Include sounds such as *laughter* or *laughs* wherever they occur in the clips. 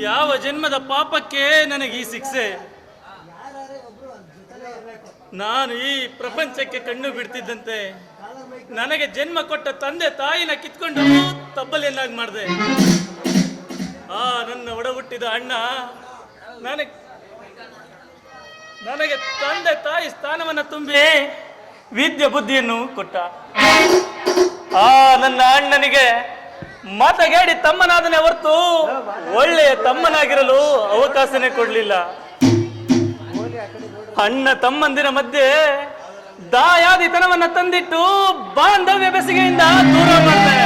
ಯಾವ ಜನ್ಮದ ಪಾಪಕ್ಕೆ ನನಗೆ ಈ ಶಿಕ್ಷೆ? ನಾನು ಈ ಪ್ರಪಂಚಕ್ಕೆ ಕಣ್ಣು ಬಿಡ್ತಿದ್ದಂತೆ. ನನಗೆ ಜನ್ಮ ಕೊಟ್ಟ ತಂದೆ ತಾಯಿನ ಕಿತ್ಕೊಂಡು ತಬ್ಬಲಿಯನ್ನಾಗಿ ಮಾಡಿದೆ. ಆ, ನನ್ನ ಒಡ ಹುಟ್ಟಿದ ಅಣ್ಣ ನನಗೆ ನನಗೆ ತಂದೆ ತಾಯಿ ಸ್ಥಾನವನ್ನು ತುಂಬಿ ವಿದ್ಯೆ ಬುದ್ಧಿಯನ್ನು ಕೊಟ್ಟ. ಆ, ನನ್ನ ಅಣ್ಣನಿಗೆ ಮಾತಗಾಡಿ ತಮ್ಮನಾದನೆ ಹೊರತು ಒಳ್ಳೆಯ ತಮ್ಮನಾಗಿರಲು ಅವಕಾಶನೇ ಕೊಡ್ಲಿಲ್ಲ. ಅಣ್ಣ ತಮ್ಮಂದಿರ ಮಧ್ಯೆ ದಾಯಾದಿತನವನ್ನ ತಂದಿಟ್ಟು ಬಾಂಧವ್ಯ ಬೆಸಿಗೆಯಿಂದ ದೂರ ಮಾಡಿದೆ.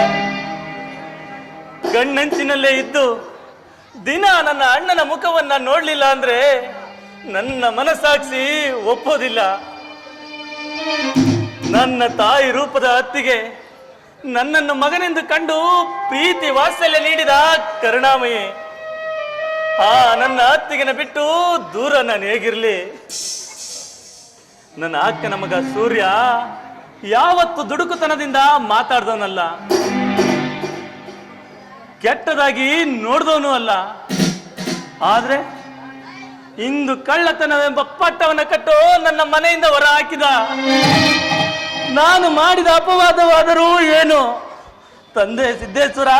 ಗಣ್ಣಂಚಿನಲ್ಲೇ ಇದ್ದು ದಿನ ನನ್ನ ಅಣ್ಣನ ಮುಖವನ್ನ ನೋಡ್ಲಿಲ್ಲ ಅಂದ್ರೆ ನನ್ನ ಮನಸ್ಸಾಕ್ಷಿ ಒಪ್ಪೋದಿಲ್ಲ. ನನ್ನ ತಾಯಿ ರೂಪದ ಅತ್ತಿಗೆ ನನ್ನನ್ನು ಮಗನೆಂದು ಕಂಡು ಪ್ರೀತಿ ವಾತ್ಸಲ್ಯ ನೀಡಿದ ಕರುಣಾಮಯಿ. ಆ ನನ್ನ ಅತ್ತಿಗೆನ ಬಿಟ್ಟು ದೂರ ನಾನು ಹೇಗಿರ್ಲಿ? ನನ್ನ ಅಕ್ಕನ ಮಗ ಸೂರ್ಯ ಯಾವತ್ತು ದುಡುಕುತನದಿಂದ ಮಾತಾಡ್ದವನಲ್ಲ. ಕೆಟ್ಟದಾಗಿ ನೋಡ್ದವನು ಅಲ್ಲ. ಆದ್ರೆ ಇಂದು ಕಳ್ಳತನವೆಂಬ ಪಟ್ಟವನ್ನ ಕಟ್ಟು ನನ್ನ ಮನೆಯಿಂದ ಹೊರ ಹಾಕಿದ. ನಾನು ಮಾಡಿದ ಅಪವಾದವಾದರೂ ಏನು? ತಂದೆ ಸಿದ್ದೇಶ್ವರ,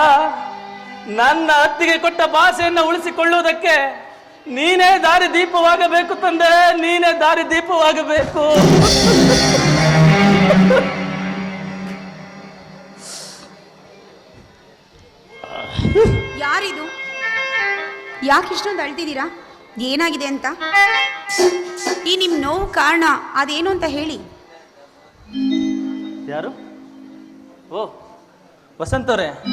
ನನ್ನ ಅತ್ತಿಗೆ ಕೊಟ್ಟ ಭಾಷೆಯನ್ನು ಉಳಿಸಿಕೊಳ್ಳುವುದಕ್ಕೆ ನೀನೇ ದಾರಿ ದೀಪವಾಗಬೇಕು ತಂದೆ, ನೀನೇ ದಾರಿ ದೀಪವಾಗಬೇಕು. ಯಾರಿದು? ಯಾಕೆ ಇಷ್ಟೊಂದು ಅಳ್ತಿದ್ದೀರಾ ಏನಾಗಿದೆ ಅಂತ? ಈ ನಿಮ್ಮ ನೋವು ಕಾರಣ ಅದೇನು ಅಂತ ಹೇಳಿ. ಯಾರು? ಓ ವಸಂತವ್ರೆ ಅವರೇ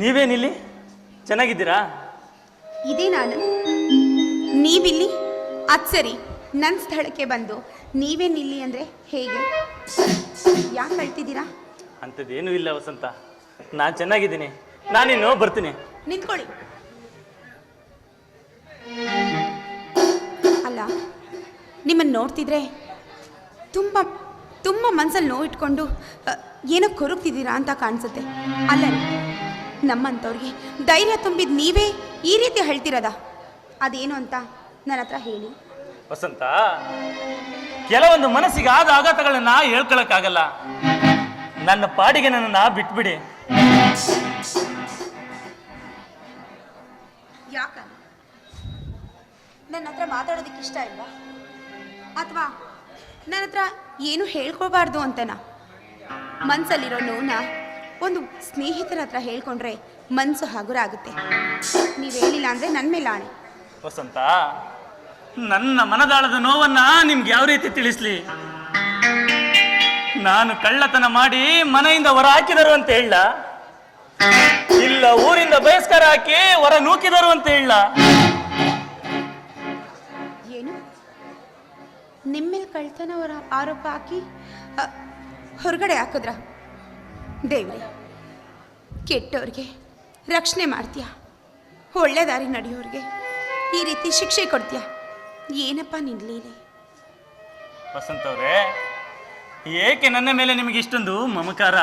ನೀವೇನಿಲ್ಲಿ? ಚೆನ್ನಾಗಿದ್ದೀರಾ? ಇದೇ ನಾನು. ನೀವಿಲ್ಲಿ? ಅದು ಸರಿ ನನ್ನ ಸ್ಥಳಕ್ಕೆ ಬಂದು ನೀವೇನಿಲ್ಲಿ ಅಂದರೆ ಹೇಗೆ? ಯಾಕೆ ಹೇಳ್ತಿದ್ದೀರಾ ಅಂಥದ್ದೇನೂ ಇಲ್ಲ ವಸಂತ. ನಾನು ಚೆನ್ನಾಗಿದ್ದೀನಿ. ನಾನಿನ್ನು ಬರ್ತೀನಿ. ನಿಂತ್ಕೊಳ್ಳಿ. ಅಲ್ಲ ನಿಮ್ಮನ್ನು ನೋಡ್ತಿದ್ರೆ ತುಂಬ ತುಂಬ ಮನಸ್ಸಲ್ಲಿ ನೋವು ಇಟ್ಕೊಂಡು ಅ, ಏನೋ ಕೊರಗ್ತಿದ್ದೀರಾ ಅಂತ ಕಾಣಿಸುತ್ತೆ. ಅಲ್ಲ ನಮ್ಮಂಥವ್ರಿಗೆ ಧೈರ್ಯ ತುಂಬಿದ ನೀವೇ ಈ ರೀತಿ ಹೇಳ್ತಿರೋದ? ಅದೇನು ಅಂತ ನನ್ನ ಹತ್ರ ಹೇಳಿ. ವಸಂತ ಕೆಲವೊಂದು ಮನಸ್ಸಿಗೆ ಆದ ಆಘಾತಗಳನ್ನ ಹೇಳ್ಕೊಳಕ್ಕಾಗಲ್ಲ. ನನ್ನ ಪಾಡಿಗೆ ನನ್ನನ್ನ ಬಿಟ್ಬಿಡಿ. ಯಾಕ ನನ್ನ ಹತ್ರ ಮಾತಾಡೋದಕ್ಕೆ ಇಷ್ಟ ಇಲ್ವಾ? ಅಥವಾ ನನ್ನ ಹತ್ರ ಏನು ಹೇಳ್ಕೊಬಾರ್ದು ಅಂತನಾ? ಮನಸ್ಸಲ್ಲಿರೋ ನೋವನ್ನ ಒಂದು ಸ್ನೇಹಿತರ ಹತ್ರ ಹೇಳ್ಕೊಂಡ್ರೆ ಮನಸ್ಸು ಹಗುರ ಆಗುತ್ತೆ ನೀವು ಹೇಳಿಲ್ಲ ಅಂದರೆ ನನ್ನ ಮೇಲೆ ಆಣೆ. ವಸಂತ, ನನ್ನ ಮನದಾಳದ ನೋವನ್ನ ನಿಮ್ಗೆ ಯಾವ ರೀತಿ ತಿಳಿಸ್ಲಿ? ನಾನು ಕಳ್ಳತನ ಮಾಡಿ ಮನೆಯಿಂದ ಹೊರ ಹಾಕಿದರು ಅಂತ ಹೇಳ? ಇಲ್ಲ, ಊರಿಂದ ಬಹಿಷ್ಕಾರ ಹಾಕಿ ಹೊರ ನೂಕಿದರು ಅಂತ ಹೇಳ? ನಿಮ್ಮೇಲೆ ಕಳ್ತನವರ ಆರೋಪ ಹಾಕಿ ಹೊರಗಡೆ ಹಾಕಿದ್ರ? ದೇವ್ರೆ, ಕೆಟ್ಟವ್ರಿಗೆ ರಕ್ಷಣೆ ಮಾಡ್ತೀಯ? ಒಳ್ಳೆ ದಾರಿ ನಡೆಯೋರಿಗೆ ಈ ರೀತಿ ಶಿಕ್ಷೆ ಕೊಡ್ತೀಯ? ಏನಪ್ಪ ನಿನ್ ಲೀಲೆ? ವಸಂತ ಅವರೇ ಏಕೆ ನನ್ನ ಮೇಲೆ ನಿಮಗೆ ಇಷ್ಟೊಂದು ಮಮಕಾರ?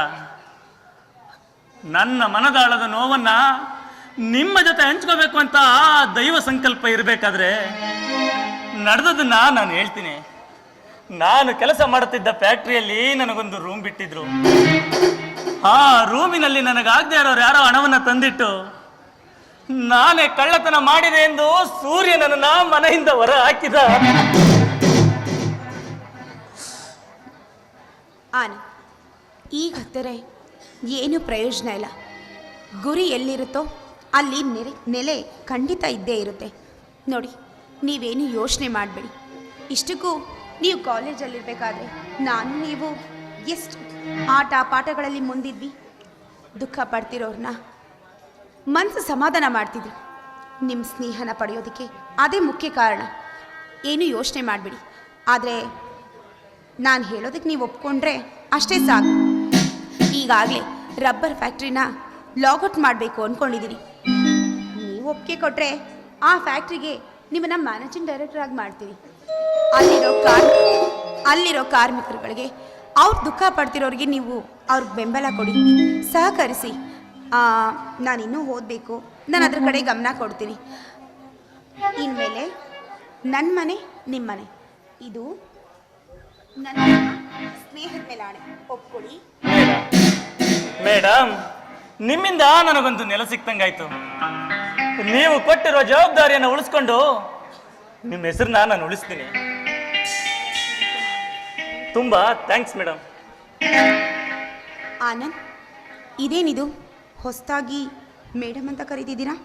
ನನ್ನ ಮನದಾಳದ ನೋವನ್ನ ನಿಮ್ಮ ಜೊತೆ ಹಂಚ್ಕೋಬೇಕು ಅಂತ ದೈವ ಸಂಕಲ್ಪ ಇರಬೇಕಾದ್ರೆ? ನಡೆದದನ್ನ ನಾನು ಹೇಳ್ತೀನಿ. ನಾನು ಕೆಲಸ ಮಾಡುತ್ತಿದ್ದ ಫ್ಯಾಕ್ಟ್ರಿಯಲ್ಲಿ ನನಗೊಂದು ರೂಮ್ ಬಿಟ್ಟಿದ್ರು. ಆ ರೂಮಿನಲ್ಲಿ ನನಗಾಗದೆ ಇರೋರು ಯಾರೋ ಹಣವನ್ನ ತಂದಿಟ್ಟು, ನಾನೇ ಕಳ್ಳತನ ಮಾಡಿದೆ ಎಂದು ಸೂರ್ಯ ನನ್ನ ಮನೆಯಿಂದ ಹೊರ ಹಾಕಿದ. ಆನೆ ಈಗ ಹತ್ತರೆ ಏನು ಪ್ರಯೋಜನ ಇಲ್ಲ. ಗುರಿ ಎಲ್ಲಿರುತ್ತೋ ಅಲ್ಲಿ ನೆರೆ, ನೆಲೆ ಖಂಡಿತ ಇದ್ದೇ ಇರುತ್ತೆ. ನೋಡಿ. ನೀವೇನು ಯೋಚನೆ ಮಾಡಬೇಡಿ. ಇಷ್ಟಕ್ಕೂ ನೀವು ಕಾಲೇಜಲ್ಲಿರಬೇಕಾದ್ರೆ ನಾನು ನೀವು ಎಷ್ಟು ಆಟ ಪಾಠಗಳಲ್ಲಿ ಮುಂದಿದ್ವಿ. ದುಃಖ ಪಡ್ತಿರೋರನ್ನ ಮನಸ್ಸು ಸಮಾಧಾನ ಮಾಡ್ತಿದ್ವಿ ನಿಮ್ಮ ಸ್ನೇಹನ ಪಡೆಯೋದಕ್ಕೆ ಅದೇ ಮುಖ್ಯ ಕಾರಣ. ಏನು ಯೋಚನೆ ಮಾಡಬೇಡಿ. ಆದರೆ ನಾನು ಹೇಳೋದಕ್ಕೆ ನೀವು ಒಪ್ಕೊಂಡ್ರೆ ಅಷ್ಟೇ ಸಾಕು. ಈಗಾಗಲೇ ರಬ್ಬರ್ ಫ್ಯಾಕ್ಟ್ರಿನ ಲಾಗೌಟ್ ಮಾಡಬೇಕು ಅಂದ್ಕೊಂಡಿದ್ದೀನಿ ನೀವು ಒಪ್ಪಿಗೆ ಕೊಟ್ಟರೆ ಆ ಫ್ಯಾಕ್ಟ್ರಿಗೆ ನಿಮ್ಮನ್ನ ಮ್ಯಾನೇಜಿಂಗ್ ಡೈರೆಕ್ಟರ್ ಆಗಿ ಮಾಡ್ತೀವಿ ಅಲ್ಲಿರೋ ಕಾರ್, ಅಲ್ಲಿರೋ ಕಾರ್ಮಿಕರುಗಳಿಗೆ ಅವ್ರು ದುಃಖ ಪಡ್ತಿರೋರಿಗೆ ನೀವು ಅವ್ರಿಗೆ ಬೆಂಬಲ ಕೊಡಿ. ಸಹಕರಿಸಿ. ನಾನು ಇನ್ನೂ ಓದಬೇಕು. ನಾನು ಅದ್ರ ಕಡೆ ಗಮನ ಕೊಡ್ತೀನಿ. ಇನ್ಮೇಲೆ ನನ್ನ ಮನೆ ನಿಮ್ಮ ಮನೆ. ಇದು ನನ್ನ ಸ್ನೇಹದ ಮೇಲೆ ಆಣೆ ಒಪ್ಕೊಳ್ಳಿ ಮೇಡಮ್ ನಿಮ್ಮಿಂದ ನನಗೊಂದು ನೆಲ ಸಿಕ್ತಂಗಾಯ್ತು. ನೀವು ಕೊಟ್ಟಿರೋ ಜವಾಬ್ದಾರಿಯನ್ನು ಉಳಿಸ್ಕೊಂಡು ನಿಮ್ಮ ಹೆಸರನ್ನ ನಾನು ಉಳಿಸ್ತೀನಿ. ತುಂಬಾ ಥ್ಯಾಂಕ್ಸ್ ಮೇಡಮ್ ಆನಂದ್ ಇದೇನಿದು? ಹೊಸದಾಗಿ ಮೇಡಮ್ ಅಂತ ಕರೀತಿದ್ದೀರಾ?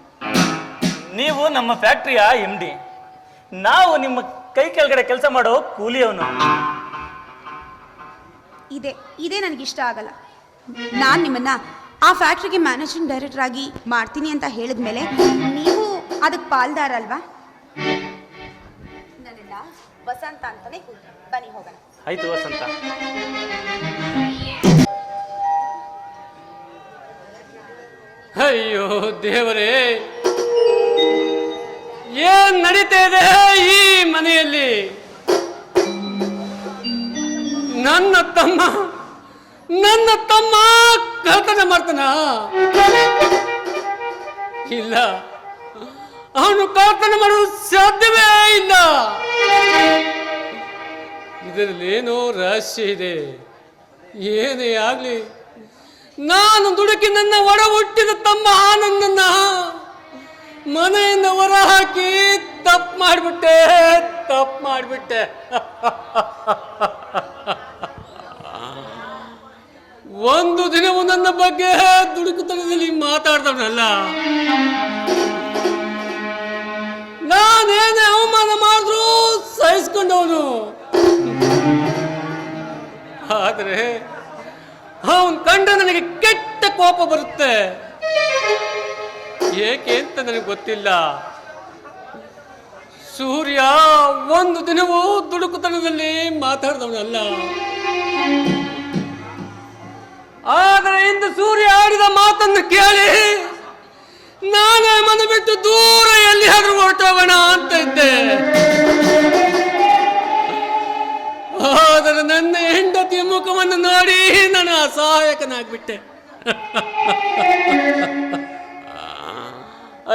ನೀವು ನಮ್ಮ ಫ್ಯಾಕ್ಟ್ರಿಯ ಎಂ ಡಿ ನಾವು ನಿಮ್ಮ ಕೈ ಕೆಳಗಡೆ ಕೆಲಸ ಮಾಡೋ ಕೂಲಿಯವನು. ಇದೆ ಇದೇ ನನಗಿಷ್ಟ ಆಗಲ್ಲ. ನಾನು ನಿಮ್ಮನ್ನ ಆ ಫ್ಯಾಕ್ಟ್ರಿಗೆ ಮ್ಯಾನೇಜಿಂಗ್ ಡೈರೆಕ್ಟರ್ ಆಗಿ ಮಾಡ್ತೀನಿ ಅಂತ ಹೇಳಿದ ಮೇಲೆ ನೀವು ಅದಕ್ಕೆ ಪಾಲ್ದಾರ ಅಲ್ವಾ ವಸಂತ ಅಂತಾನೆ. ಬನ್ನಿ, ಹೋಗೋಣ. ಆಯ್ತು, ವಸಂತ. ಅಯ್ಯೋ, ದೇವರೇ. ಏನ್ ನಡೀತಾ ಇದೆ ಈ ಮನೆಯಲ್ಲಿ? ನನ್ನ ತಮ್ಮ ನನ್ನ ತಮ್ಮ ಕಳ್ತನ ಮಾಡ್ತಾನ? ಇಲ್ಲ. ಅವನು ಕಳ್ತನ ಮಾಡಲು ಸಾಧ್ಯವೇ ಇಲ್ಲ. ಇದರಲ್ಲಿ ಏನೋ ರಹಸ್ಯ ಇದೆ. ಏನೇ ಆಗ್ಲಿ, ನಾನು ದುಡುಕಿ ನನ್ನ ಒಡ ಹುಟ್ಟಿದ ತಮ್ಮ ಆನಂದನ್ನ ಮನೆಯಿಂದ ಹೊರ ಹಾಕಿ ತಪ್ಪು ಮಾಡಿಬಿಟ್ಟೆ ತಪ್ಪು ಮಾಡಿಬಿಟ್ಟೆ. *laughs* ಒಂದು ದಿನವೂ ನನ್ನ ಬಗ್ಗೆ ದುಡುಕುತನದಲ್ಲಿ ಮಾತಾಡ್ದವನಲ್ಲ. ನಾನೇನೇ ಅವಮಾನ ಮಾಡಿದ್ರು ಸಹಿಸ್ಕೊಂಡವನು. ಆದರೆ ಅವನ್ ಕಂಡ ನನಗೆ ಕೆಟ್ಟ ಕೋಪ ಬರುತ್ತೆ. ಏಕೆ ಅಂತ ನನಗೆ ಗೊತ್ತಿಲ್ಲ. ಸೂರ್ಯ ಒಂದು ದಿನವೂ ದುಡುಕುತನದಲ್ಲಿ ಮಾತಾಡಿದವನಲ್ಲ. ಆದರೆ ಇಂದು ಸೂರ್ಯ ಆಡಿದ ಮಾತನ್ನು ಕೇಳಿ, ನಾನೇ ಮನೆ ಬಿಟ್ಟು ದೂರ ಎಲ್ಲಿಯಾದ್ರೂ ಹೊರಟೋಗೋಣ ಅಂತ ಇದ್ದೆ. ಆದರೆ ನನ್ನ ಹೆಂಡತಿಯ ಮುಖವನ್ನು ನೋಡಿ ನಾನು ಅಸಹಾಯಕನಾಗ್ಬಿಟ್ಟೆ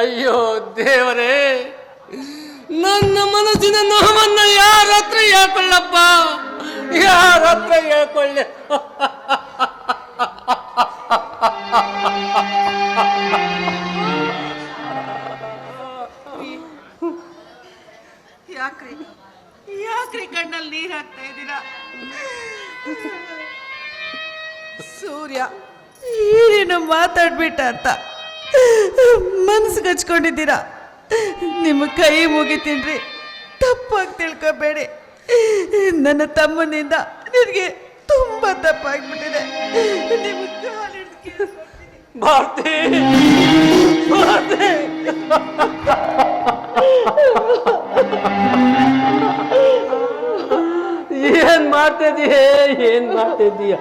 ಅಯ್ಯೋ ದೇವರೇ, ನನ್ನ ಮನಸ್ಸಿನ ನೋವನ್ನು ಯಾರ ಹತ್ರ ಹೇಳ್ಕೊಳ್ಳಪ್ಪ? ಯಾರ ಹತ್ರ ಹೇಳ್ಕೊಳ್ಳೆ? ಮನ್ಸಿಗೆ ಹಚ್ಕೊಂಡಿದ್ದೀರಾ ನಿಮ್ಮ ಕೈ ಮುಗಿತೀನ್ರಿ ತಪ್ಪಾಗಿ ತಿಳ್ಕೊಬೇಡಿ. ನನ್ನ ತಮ್ಮನಿಂದ ನಿನಗೆ ತುಂಬ ತಪ್ಪಾಗ್ಬಿಟ್ಟಿದೆ. ನಿಮ್ಮ. ಭಾರತಿ! ಏನ್ ಮಾಡ್ತಿದೀಯ ಏನ್ ಮಾಡ್ತಿದೀಯ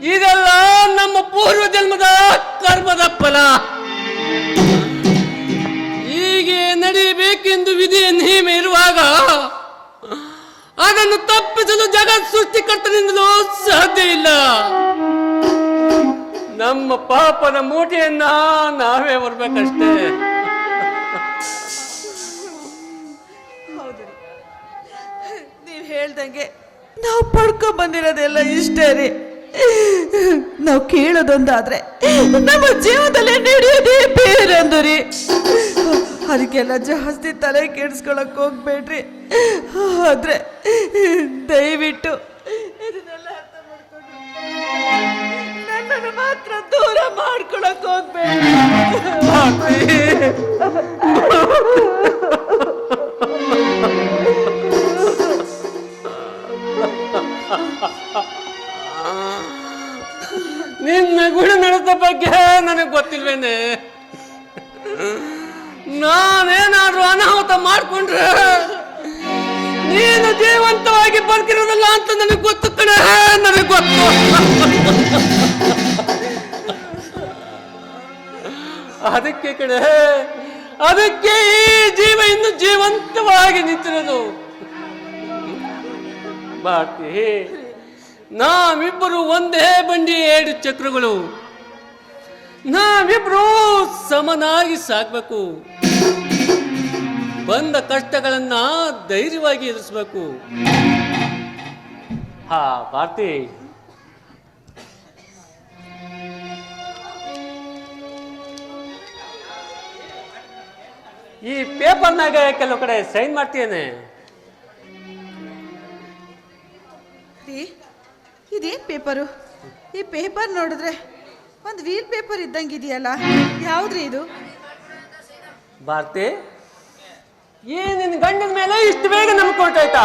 ಇದೆಲ್ಲ ನಮ್ಮ ಪೂರ್ವ ಜನ್ಮದ ಕರ್ಮದ ಫಲ. ಹೀಗೆ ನಡೀಬೇಕೆಂದು ವಿಧಿಯ ನಿಯಮ ಇರುವಾಗ ಅದನ್ನು ತಪ್ಪಿಸಲು ಜಗತ್ ಸೃಷ್ಟಿಕರ್ತನಿಂದಲೂ ಸಾಧ್ಯ ಇಲ್ಲ. ನಮ್ಮ ಪಾಪದ ಮೂಟೆಯನ್ನ ನಾವೇ ಬರ್ಬೇಕಷ್ಟೇ ಹೌದು ನೀವು ಹೇಳ್ದಂಗೆ ನಾವು ಪಡ್ಕೊ ಬಂದಿರೋದೆಲ್ಲ ಇಷ್ಟೇ ರೀ. ನಾವು ಕೇಳೋದೊಂದಾದ್ರೆ ನಮ್ಮ ಜೀವನದಲ್ಲಿ ನಡೆಯೋದೇ ಬೇರೊಂದು ರೀ. ಅದಕ್ಕೆಲ್ಲ ಜಾಸ್ತಿ ತಲೆ ಕೆಡಿಸ್ಕೊಳಕ್ ಹೋಗ್ಬೇಡ್ರಿ. ಆದ್ರೆ ದಯವಿಟ್ಟು ಮಾತ್ರ ದೂರ ಮಾಡ್ಕೊಳಕ್ ಹೋಗ್ಬೇಡ್ರಿ. ನಿನ್ನ ಗುಣ ನಡೆದ ಬಗ್ಗೆ ನನಗೆ ಗೊತ್ತಿಲ್ವೇನೆ? ನಾನೇನಾದ್ರೂ ಅನಾಹುತ ಮಾಡ್ಕೊಂಡ್ರೆ ನೀನು ಜೀವಂತವಾಗಿ ಬದುಕಿರೋದಿಲ್ಲ ಅಂತ ನನಗೆ ಗೊತ್ತು ಕಣೆ, ನನಗೆ ಗೊತ್ತು. ಅದಕ್ಕೆ ಕಣೆ, ಅದಕ್ಕೆ ಈ ಜೀವ ಇನ್ನು ಜೀವಂತವಾಗಿ ನಿಂತಿರೋದು. ಭಾರತಿ ನಾವಿಬ್ಬರು ಒಂದೇ ಬಂಡಿ ಎರಡು ಚಕ್ರಗಳು. ನಾವಿಬ್ರು ಸಮನಾಗಿ ಸಾಗಬೇಕು ಬಂದ ಕಷ್ಟಗಳನ್ನ ಧೈರ್ಯವಾಗಿ ಎದುರಿಸ್ಬೇಕು. ಹಾ, ಭಾರತಿ. ಈ ಪೇಪರ್ನಾಗ ಕೆಲವು ಕಡೆ ಸೈನ್ ಮಾಡ್ತೇನೆ ಇದೇನು ಪೇಪರು? ಈ ಪೇಪರ್ ನೋಡಿದ್ರೆ ಒಂದು ವೀಲ್ ಪೇಪರ್ ಇದ್ದಂಗೆ ಇದೆಯಲ್ಲ ಯಾವ್ದ್ರಿ ಇದು? ಭಾರತಿ ಏನು ನಿನ್ನ ಗಂಡನ ಮೇಲೆ ಇಷ್ಟು ಬೇಗ ಹೊರಟಾಯ್ತಾ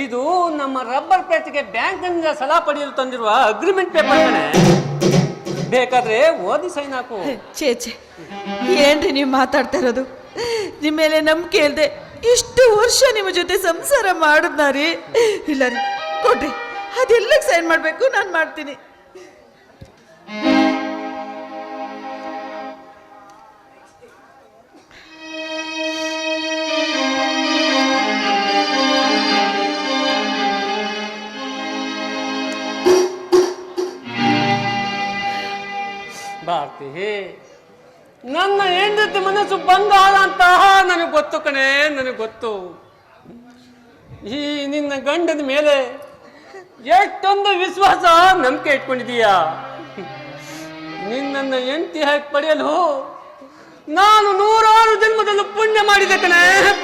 ಇದು ನಮ್ಮ ರಬ್ಬರ್ ಪ್ಲೇಟ್ಗೆ ಬ್ಯಾಂಕ್ನಿಂದ ಸಲಹಾ ಪಡೆಯಲು ತಂದಿರುವ ಅಗ್ರಿಮೆಂಟ್ ಪೇಪರ್ ಕಣೆ ಬೇಕಾದ್ರೆ ಓದಿ ಸೈನ್ ಹಾಕು. ಛೇ ಛೇ ಏನ್ರಿ ನೀವು ಮಾತಾಡ್ತಾ ಇರೋದು? ನಿಮ್ಮ ಮೇಲೆ ನಂಬಿಕೆ ಇಲ್ದೆ ಇಷ್ಟು ವರ್ಷ ನಿಮ್ಮ ಜೊತೆ ಸಂಸಾರ ಮಾಡಿದ್ನಾರಿ? ಇಲ್ಲ ಕೊಡ್ರಿ. ಅದೆಲ್ಲ ಸೈನ್ ಮಾಡಬೇಕು ನಾನು ಮಾಡ್ತೀನಿ. ಭಾರತಿ ಮನಸ್ಸು ಬಂಗಾಳ ಅಂತ? ನನಗೆ ಗೊತ್ತು ಕಣೆ, ನನಗೆ ಗೊತ್ತು. ಈ ನಿನ್ನ ಗಂಡದ ಮೇಲೆ ಎಷ್ಟೊಂದು ವಿಶ್ವಾಸ ನಂಬಿಕೆ ಇಟ್ಕೊಂಡಿದೀಯ ನಿನ್ನನ್ನು ಎಂಟಿ ಹಾಕಿ ಪಡೆಯಲು ನಾನು ನೂರಾರು ಜನ್ಮದಲ್ಲೂ ಪುಣ್ಯ ಮಾಡಿದೆ ಕಣೆ,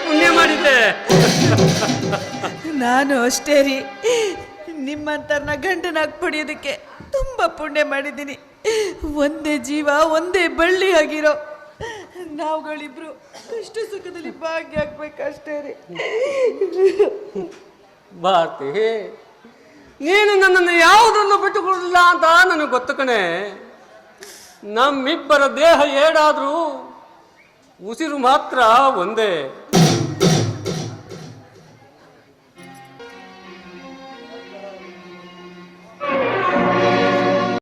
ಪುಣ್ಯ ಮಾಡಿದ್ದೆ. ನಾನು ಅಷ್ಟೇ ರೀ. ನಿಮ್ಮಂತರ್ನ ಗಂಡನಾಗಿ ಪಡೆಯೋದಕ್ಕೆ ತುಂಬ ಪುಣ್ಯ ಮಾಡಿದ್ದೀನಿ. ಒಂದೇ ಜೀವ, ಒಂದೇ ಬಳ್ಳಿ ಆಗಿರೋ ನಾವುಗಳಿಬ್ರು ಕಷ್ಟ ಸುಖದಲ್ಲಿ ಭಾಗ್ಯ ಆಗ್ಬೇಕಷ್ಟೇ ರೀ. ಭಾರತಿ, ನೀನು ನನ್ನನ್ನು ಯಾವುದನ್ನು ಬಿಟ್ಟುಕೊಡಲಿಲ್ಲ ಅಂತ ನನಗೆ ಗೊತ್ತು ಕಣೆ. ನಮ್ಮಿಬ್ಬರ ದೇಹ ಏಡಾದರೂ ಉಸಿರು ಮಾತ್ರ ಒಂದೇ.